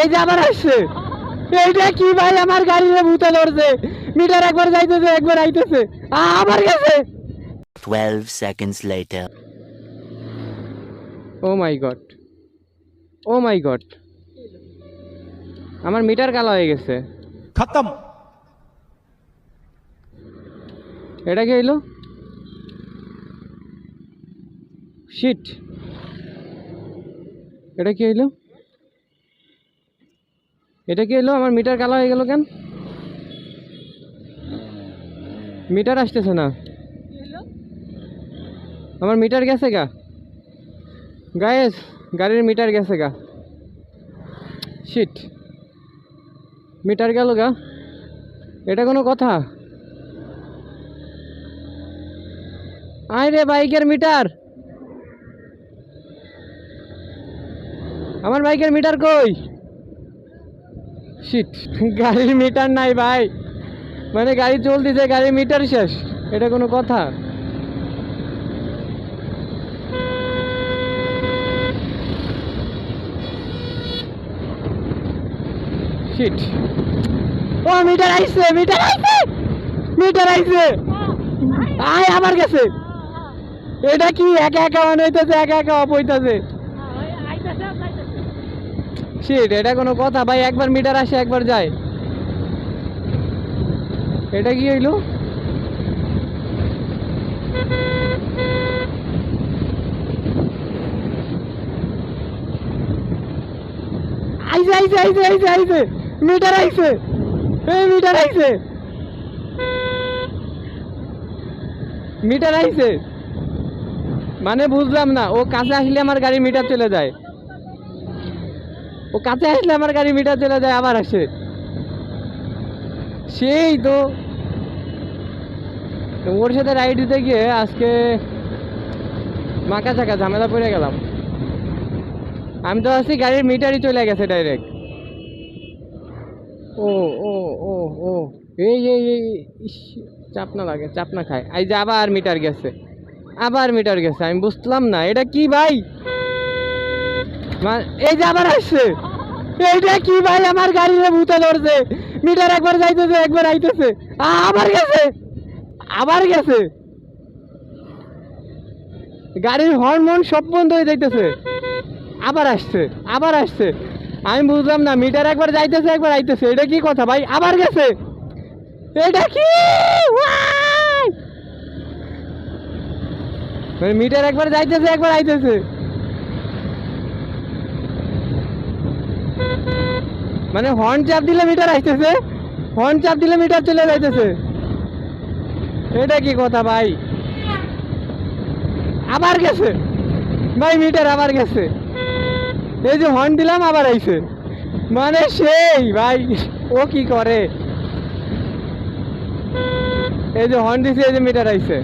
এই যে আবার আসছে। এইটা কি ভাই আমার গাড়িতে ভূতে ধরছে। মিটার একবার যাইতেছে একবার আইতেছে। আবার গেছে। 12 seconds later. Oh my god. Oh my god. আমার মিটার কালো হয়ে গেছে। খতম। এটা কি হইল? শিট এটা কি হইল? এটা কি এলো? আমার মিটার কালো হয়ে গেল কেন? মিটার আসতেছে না। আমার মিটার গেছে গা। গায়েস গাড়ির মিটার গেছে গা। শিট মিটার গেল গা। এটা কোনো কথা? আয় রে বাইকের মিটার আমার বাইকের মিটার কই? শিট গাড়ির মিটার নাই ভাই। মানে গাড়ি চলতেছে, গাড়ির মিটার শেষ। এটা কোনো কথা। শিট ও মিটার আইছে মিটার আইছে। মিটার আইছে। আয় আমার কাছে এটা কি? একা একা অন হইতেছে, একা একা অফ হইতেছে শিট এটা কোনো কথা। ভাই, একবার মিটার আসে, একবার যায়। এটা কি হইল? মিটার এই মিটার মিটার মানে বুঝলাম না, ও কাছে আসলে আমার গাড়ি মিটার চলে যায়। ও কাছে আসলে আমার গাড়ি মিটার চলে যায় আবার আসে। সেই তো। ওর সাথে রাইড দিতে গিয়ে আজকে মাকা চাকা ঝামেলা পড়ে গেলাম। আমি তো আছি গাড়ির মিটারই চলে গেছে ডাইরেক্ট ও ও ও ও। এই এই এই ইস, চাপনা লাগে চাপনা খায়। এই যে আবার মিটার গেছে আবার মিটার গেছে আমি বুঝলাম না এটা কি ভাই? এই যে আবার আসছে। এইটা কি ভাই, আমার গাড়িতে ভূতে ধরছে? মিটার একবার যাইতেছে, একবার আইতেছে। আবার গেছে। আবার গেছে। গাড়ির হর্ন মন সব বন্ধ হয়ে যাইতেছে। আবার আসছে আবার আসছে। আমি বুঝলাম না, মিটার একবার যাইতেছে, একবার আইতেছে। এটা কি কথা ভাই? আবার গেছে। এটা কি? মানে মিটার একবার যাইতেছে, একবার আইতেছে। মানে হর্ন চাপ দিলে মিটার আইতেছে হর্ন চাপ দিলে মিটার চলে যাইতেছে। এটা কি কথা ভাই? আবার গেছে। ভাই মিটার আবার গেছে। এই যে হর্ন দিলাম, আবার আইছে। মানে সেই ভাই, ও কি করে? এই যে হর্ন দিছে, এই যে মিটার আইছে।